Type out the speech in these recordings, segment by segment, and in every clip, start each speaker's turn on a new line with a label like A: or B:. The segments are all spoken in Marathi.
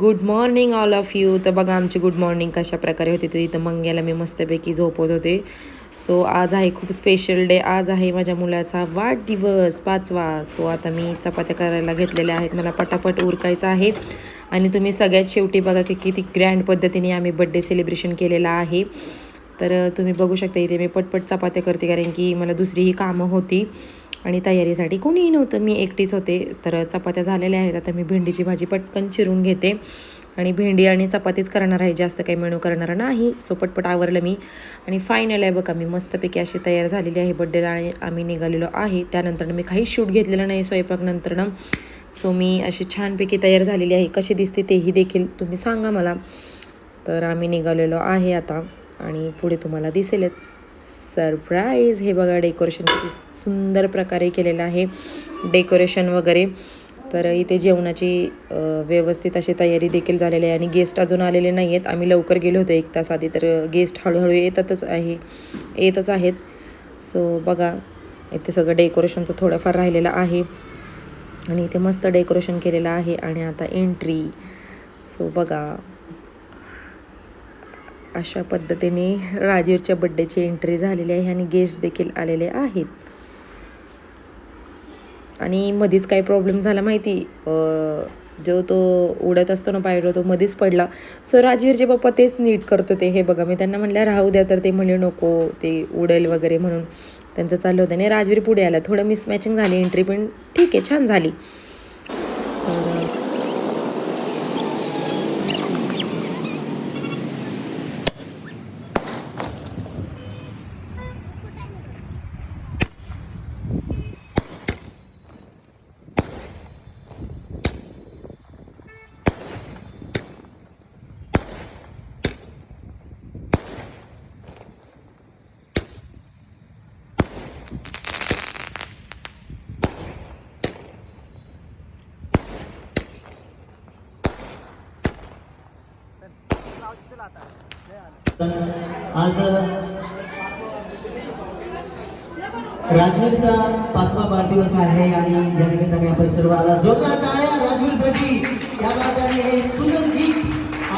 A: Good morning all of you तर बघा आमची गुड मॉर्निंग कशा प्रकारे होती तर इथं मंग्याला मी मस्तपैकी झोपत होते. सो आज आहे खूप स्पेशल डे आज आहे माझ्या मुलाचा वाढदिवस पाचवा. सो आता मी चपात्या करायला घेतलेल्या आहेत. मला पटापट उरकायचं आहे. आणि तुम्ही सगळ्यात शेवटी बघा की किती ग्रँड पद्धतीने आम्ही बड्डे सेलिब्रेशन केलेलं आहे. तर तुम्ही बघू शकता इथे मी पटपट चपात्या करते कारण की मला दुसरीही कामं होती. आणि तयारीसाठी कोणीही नव्हतं. मी एकटीच होते. तर चपात्या झालेल्या आहेत. आता मी भेंडीची भाजी पटकन चिरून घेते. आणि भेंडी आणि चपातीच करणार आहे. जास्त काही मेनू करणार नाही. सो पटपट आवरलं मी. आणि फायनल आहे बघा मी मस्तपैकी अशी तयार झालेली आहे. बड्डेला आणि आम्ही निघालेलो आहे. त्यानंतर मी काही शूट घेतलेलं नाही स्वयंपाक नंतरनं. सो मी अशी छानपैकी तयार झालेली आहे. कशी दिसते तेही देखील तुम्ही सांगा मला. तर आम्ही निघालेलो आहे आता. आणि पुढे तुम्हाला दिसेलच. सरप्राईज. हे बघा डेकोरेशन किती सुंदर प्रकारे केलेलं आहे. डेकोरेशन वगैरे. तर इथे जेवणाची व्यवस्थित अशी तयारी देखील झालेली आहे. आणि गेस्ट अजून आलेले नाही आहेत आम्ही लवकर गेलो होतो एक तास आधी तर गेस्ट हळूहळू येतातच आहे येतच आहेत. सो बघा इथे सगळं डेकोरेशनचं थोडंफार राहिलेलं आहे. आणि इथे मस्त डेकोरेशन केलेलं आहे. आणि आता एंट्री. सो बघा. अशा पद्धतीने राजीवच्या बड्डेची एंट्री झालेली आहे आणि गेस्ट देखील आलेले आहेत. आणि मधीच काय प्रॉब्लेम झाला माहिती जो तो उडत असतो ना पायरो तो मध्येच पडला. सर राजवीरचे पप्पा तेच नीट करत होते. हे बघा मी त्यांना म्हणलं राहू द्या तर ते म्हणले नको ते उडेल वगैरे म्हणून त्यांचं चाललं होतं. आणि राजवीर पुढे आला. थोडं मिसमॅचिंग झाली एंट्री पण ठीक आहे छान झाली.
B: आज राजवीरचा पाचवा वाढदिवस आहे आणि या निमित्ताने आपण सर्व आला जोरदार टाळ्या राजवीरसाठी या बागाने हे सुंदर गीत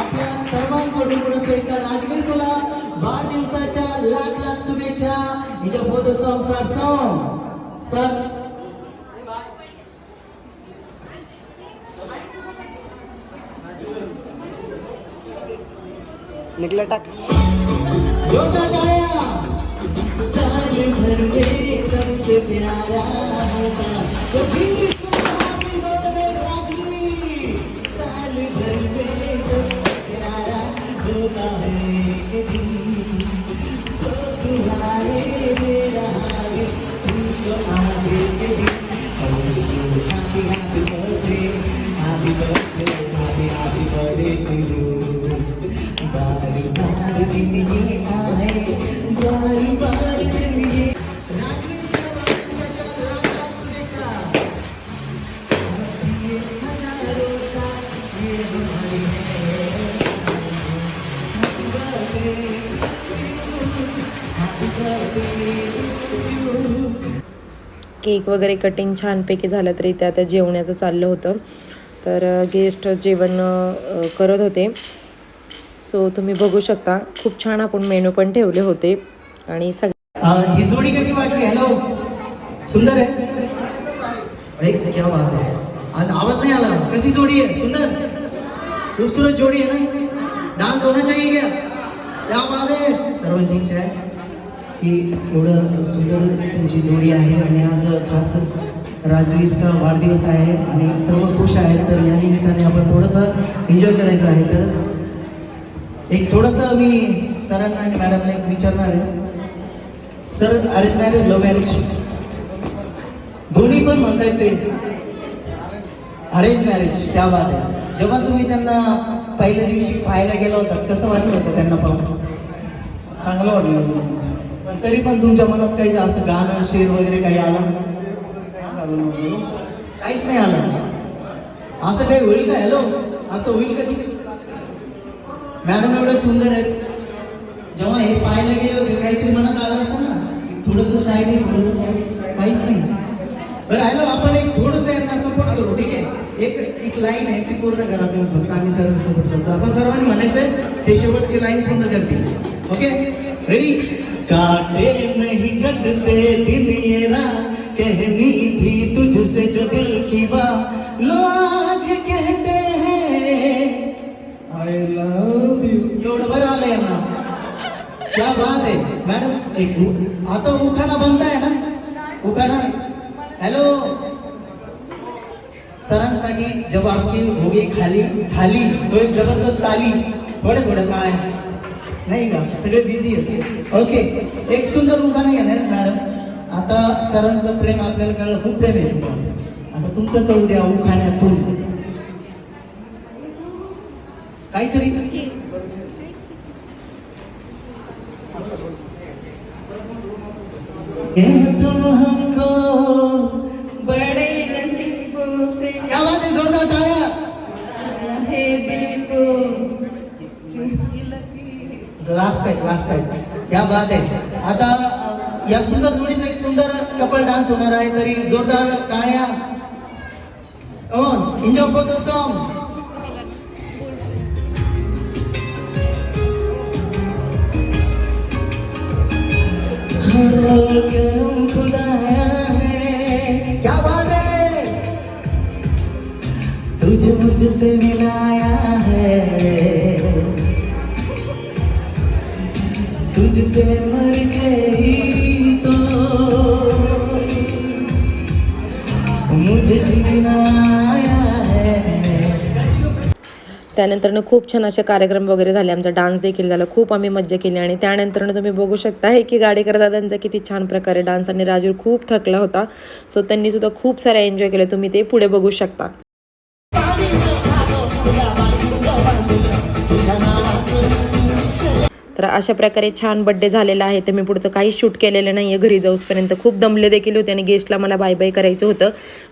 B: आपल्या सर्वांकडून पुढे एकदा राजवीर तुला वाढदिवसाच्या लाख लाख शुभेच्छा. हिच्या photo song start song start
A: निघलं टाक
B: जोरदार टाळ्या साल भर में सबसे प्यारा होता तो फिर विश्व happy birthday राजवीर साल भर में सबसे प्यारा होता है ये दिन सो तुम्हारे मेरा है तुमको आज ये दिन wish you
A: केक वगैरे कटिंग छानपैकी झालं तरी ते आता जेवण्याचं चाललं होतं. तर गेस्ट जेवण करत होते. सो तुम्ही बघू शकता खूप छान आपण मेनू पण ठेवले होते. आणि सग
B: ही जोडी कशी वाटली? हॅलो सुंदर आहे? क्या बात आहे. आज आवाज नाही आला. कशी जोडी आहे? सुंदर? खूपसूरत जोडी आहे ना? डान्स होना चाहिए क्या क्या बात आहे. सर्वांची इच्छा आहे की एवढं सुंदर तुमची जोडी आहे आणि आज खास राजवीरचा वाढदिवस आहे आणि सर्व खुश आहेत. तर या निमित्ताने आपण थोडंसं एन्जॉय करायचं आहे. तर एक थोडंसं मी सरांना आणि मॅडमला एक विचारणार आहे. Sir arrange marriage love marriage? दोन्ही पण म्हणता येते अरेंज मॅरेज त्या बात आहे. जेव्हा तुम्ही त्यांना पहिल्या दिवशी पाहायला गेला होता कसं वाटलं होतं त्यांना पाहून? चांगलं वाटलं. पण तरी पण तुमच्या मनात काही असं गाणं शेर वगैरे काही आलं? काहीच नाही आलं. असं काही होईल का? हॅलो असं होईल कधी मॅडम एवढं सुंदर आहेत. जेव्हा हे पाहायला गेले होते काहीतरी मनात आलं असं ना थोडस नाही थोडस काहीच नाही. बरं आलो आपण एक थोडंसं यांना सपोर्ट करू ठीक आहे? एक एक लाईन आहे ती पूर्ण करा तुम्ही फक्त आम्ही सर्व सपोर्ट करतो. आपण सर्वांनी म्हणायचंय ते शेवटची लाईन पूर्ण करतील. ओके रेडी काटे नहीं कटते दिन ये रात कहनी थी तुझसे जो दिल की बात लो एक आता उखाणा बनताय ना? उखाणा. हॅलो सरांसाठी जब आपकी होगी खाली थाली तो एक जबरदस्त ताली थोडे थोडे काय? नाही का? सगळे बिझी आहेत. ओके एक सुंदर उखाणा घेणार मॅडम आता सरांचं प्रेम आपल्याला कळलं. खूप प्रेम आहे तुम्हाला आता तुमचं कळू द्या उखाण्यातून. काहीतरी ये तुम हमको
C: बड़े नसीबों से
B: क्या बात है जोरदार टाया
C: है दिल को
B: लास्ट आहे लास्ट आहे. क्या बात आहे. आता या सुंदर जोडीचा एक सुंदर कपल डान्स होणार आहे तरी जोरदार टाळ्या. Enjoy for the song Oh
A: त्यानंतरनं खूप छान असे कार्यक्रम वगैरे झाले. आमचा डान्स देखील झाला. खूप आम्ही मज्जा केली आणि त्यानंतरनं तुम्ही बघू शकता हे की गाडेकर दादांचा किती छान प्रकारे डान्स आणि राजूर खूप थकला होता. सो त्यांनीसुद्धा खूप सारे एन्जॉय केलं तुम्ही ते पुढे बघू शकता. तर अशा प्रकारे छान बड्डे झालेला आहे. तर मी पुढचं काहीच शूट केलेलं नाही आहे घरी जाऊसपर्यंत खूप दमले देखील होते आणि गेस्टला मला बाय बाय करायचं होतं.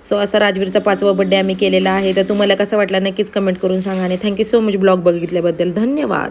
A: सो असा राजवीरचा पाचवा बड्डे आम्ही केलेला आहे. तर तुम्हाला कसं वाटलं नक्कीच कमेंट करून सांगा आणि thank you so much blog बघितल्याबद्दल. धन्यवाद.